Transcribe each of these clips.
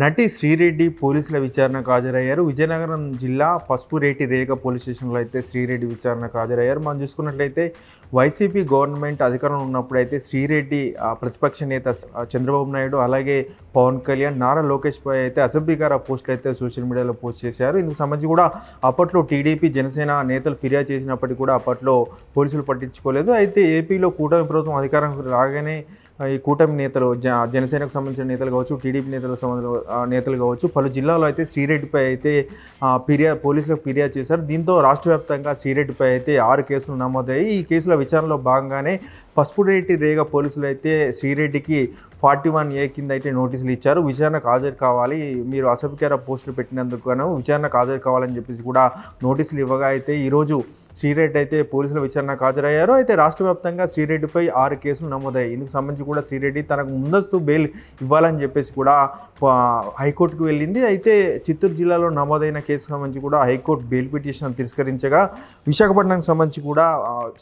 నటి శ్రీరెడ్డి పోలీసుల విచారణకు హాజరయ్యారు. విజయనగరం జిల్లా పసుపురేటి రేగ పోలీస్ స్టేషన్లో అయితే శ్రీరెడ్డి విచారణకు హాజరయ్యారు. మనం చూసుకున్నట్లయితే వైసీపీ గవర్నమెంట్ అధికారంలో ఉన్నప్పుడు అయితే శ్రీరెడ్డి ప్రతిపక్ష నేత చంద్రబాబు నాయుడు అలాగే పవన్ కళ్యాణ్ నారా లోకేష్ పై అయితే అసభ్యకర పోస్టులు అయితే సోషల్ మీడియాలో పోస్ట్ చేశారు. ఇందుకు సంబంధించి కూడా అప్పట్లో టీడీపీ జనసేన నేతలు ఫిర్యాదు చేసినప్పటికీ కూడా అప్పట్లో పోలీసులు పట్టించుకోలేదు. అయితే ఏపీలో కూటమి ప్రభుత్వం అధికారం రాగానే ఈ కూటమి నేతలు జ జనసేనకు సంబంధించిన నేతలు కావచ్చు టీడీపీ నేతలకు సంబంధించిన నేతలు కావచ్చు పలు జిల్లాలో అయితే శ్రీరెడ్డిపై అయితే ఫిర్యాదు పోలీసులకు ఫిర్యాదు చేశారు. దీంతో రాష్ట్ర వ్యాప్తంగా శ్రీరెడ్డిపై అయితే ఆరు కేసులు నమోదయ్యాయి. ఈ కేసుల విచారణలో భాగంగానే పసుపురెడ్డి రేగ పోలీసులు అయితే శ్రీరెడ్డికి ఫార్టీ వన్ ఏ కింద అయితే నోటీసులు ఇచ్చారు. విచారణకు హాజరు కావాలి. మీరు అసభ్యకర పోస్టులు పెట్టినందుకు గాను విచారణకు హాజరు కావాలని చెప్పేసి కూడా నోటీసులు ఇవ్వగా అయితే ఈరోజు శ్రీరెడ్డి అయితే పోలీసుల విచారణకు హాజరయ్యారు. అయితే రాష్ట్ర వ్యాప్తంగా శ్రీరెడ్డిపై ఆరు కేసులు నమోదయ్యాయి. ఇందుకు సంబంధించి కూడా శ్రీరెడ్డి తనకు ముందస్తు బెయిల్ ఇవ్వాలని చెప్పేసి కూడా హైకోర్టుకు వెళ్ళింది. అయితే చిత్తూరు జిల్లాలో నమోదైన కేసుకు సంబంధించి కూడా హైకోర్టు బెయిల్ పిటిషన్ తిరస్కరించగా విశాఖపట్నానికి సంబంధించి కూడా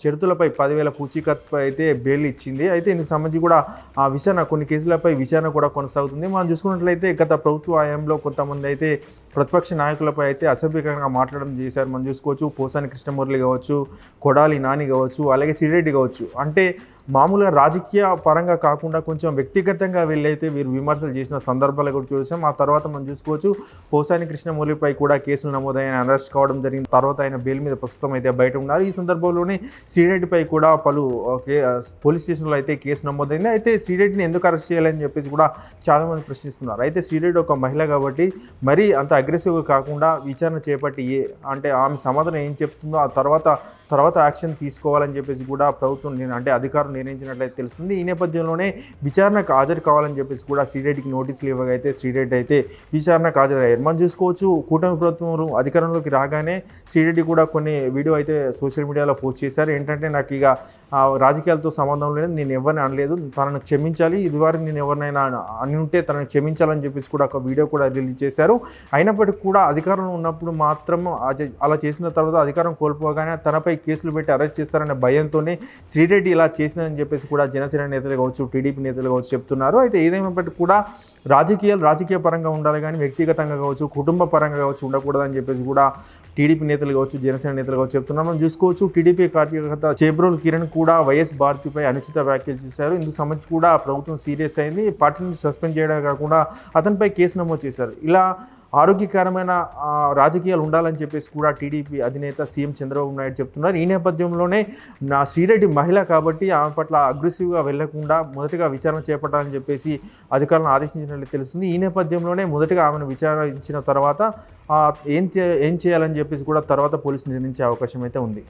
షరతులపై పదివేల పూచీకత్పై అయితే బెయిల్ ఇచ్చింది. అయితే ఇందుకు సంబంధించి కూడా ఆ విచారణ కొన్ని కేసులపై విచారణ కూడా కొనసాగుతుంది. మనం చూసుకున్నట్లయితే గత ప్రభుత్వ హయాంలో కొంతమంది అయితే ప్రతిపక్ష నాయకులపై అయితే అసభ్యకరంగా మాట్లాడడం చేశారు. మనం చూసుకోవచ్చు. పోసాని కృష్ణమురళి కావచ్చు. కొడాలి నాని కావచ్చు. అలాగే సిరెడ్డి కావచ్చు. అంటే మామూలుగా రాజకీయ పరంగా కాకుండా కొంచెం వ్యక్తిగతంగా వీళ్ళైతే వీరు విమర్శలు చేసిన సందర్భాలు కూడా చూసాం. ఆ తర్వాత మనం చూసుకోవచ్చు పోసాని కృష్ణమూలిపై కూడా కేసులు నమోదైన అరెస్ట్ కావడం జరిగింది. తర్వాత ఆయన బెయిల్ మీద ప్రస్తుతం అయితే బయట ఉన్నారు. ఈ సందర్భంలోనే సిడెడ్పై కూడా పలు కే- పోలీస్ స్టేషన్లో అయితే కేసు నమోదైంది. అయితే సిడెడ్ని ఎందుకు అరెస్ట్ చేయాలని చెప్పేసి కూడా చాలామంది ప్రశ్నిస్తున్నారు. అయితే సిడెడ్ ఒక మహిళ కాబట్టి మరీ అంత అగ్రెసివ్గా కాకుండా విచారణ చేపట్టి ఏ అంటే ఆమె సమాధానం ఏం చెప్తుందో ఆ తర్వాత తర్వాత యాక్షన్ తీసుకోవాలని చెప్పేసి కూడా ప్రభుత్వం నేను అంటే అధికారం నిర్ణయించినట్లయితే తెలుస్తుంది. ఈ నేపథ్యంలోనే విచారణకు హాజరు కావాలని చెప్పేసి కూడా శ్రీరెడ్డికి నోటీసులు ఇవ్వగైతే అయితే శ్రీరెడ్డి అయితే విచారణకు హాజరయ్యారు. మనం చూసుకోవచ్చు కూటమి ప్రభుత్వం అధికారంలోకి రాగానే శ్రీరెడ్డి కూడా కొన్ని వీడియో అయితే సోషల్ మీడియాలో పోస్ట్ చేశారు. ఏంటంటే నాకు ఇక రాజకీయాలతో సంబంధం లేదు నేను ఎవరిని అనలేదు. తనను క్షమించాలి. ఇదివరకు నేను ఎవరినైనా అని ఉంటే తనను క్షమించాలని చెప్పేసి కూడా ఒక వీడియో కూడా రిలీజ్ చేశారు. అయినప్పటికీ కూడా అధికారంలో ఉన్నప్పుడు మాత్రం అలా చేసిన తర్వాత అధికారం కోల్పోగానే తనపై కేసులు పెట్టి అరెస్ట్ చేస్తారనే భయంతోనే శ్రీరెడ్డి ఇలా చేసిందని చెప్పేసి కూడా జనసేన నేతలు కావచ్చు టీడీపీ నేతలు కావచ్చు చెప్తున్నారు. అయితే ఏదేమైనప్పటికీ కూడా రాజకీయాలు రాజకీయ పరంగా ఉండాలి కానీ వ్యక్తిగతంగా కావచ్చు కుటుంబ పరంగా కావచ్చు ఉండకూడదని చెప్పేసి కూడా టీడీపీ నేతలు కావచ్చు జనసేన నేతలు కావచ్చు చెప్తున్నారు. మనం చూసుకోవచ్చు టీడీపీ కార్యకర్త చేబ్రోల్ కిరణ్ కూడా వైఎస్ భారతిపై అనుచిత వ్యాఖ్యలు చేశారు. ఇందుకు సంబంధించి కూడా ప్రభుత్వం సీరియస్ అయింది. పార్టీ నుంచి సస్పెండ్ చేయడం కాకుండా అతనిపై కేసు నమోదు చేశారు. ఇలా ఆరోగ్యకరమైన రాజకీయాలు ఉండాలని చెప్పేసి కూడా టీడీపీ అధినేత సీఎం చంద్రబాబు నాయుడు చెప్తున్నారు. ఈ నేపథ్యంలోనే నా శ్రీరెడ్డి మహిళ కాబట్టి ఆమె పట్ల అగ్రెసివ్గా వెళ్ళకుండా మొదటగా విచారణ చేపట్టాలని చెప్పేసి అధికారులను ఆదేశించినట్లు తెలుస్తుంది. ఈ నేపథ్యంలోనే మొదటగా ఆమెను విచారించిన తర్వాత ఏం ఏం చేయాలని చెప్పేసి కూడా తర్వాత పోలీసులు నిర్ణయించే అవకాశం అయితే ఉంది.